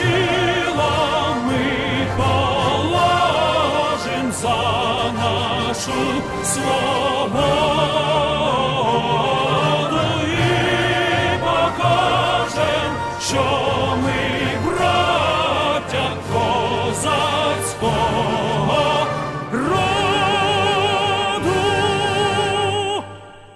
й ми положим за нашу свободу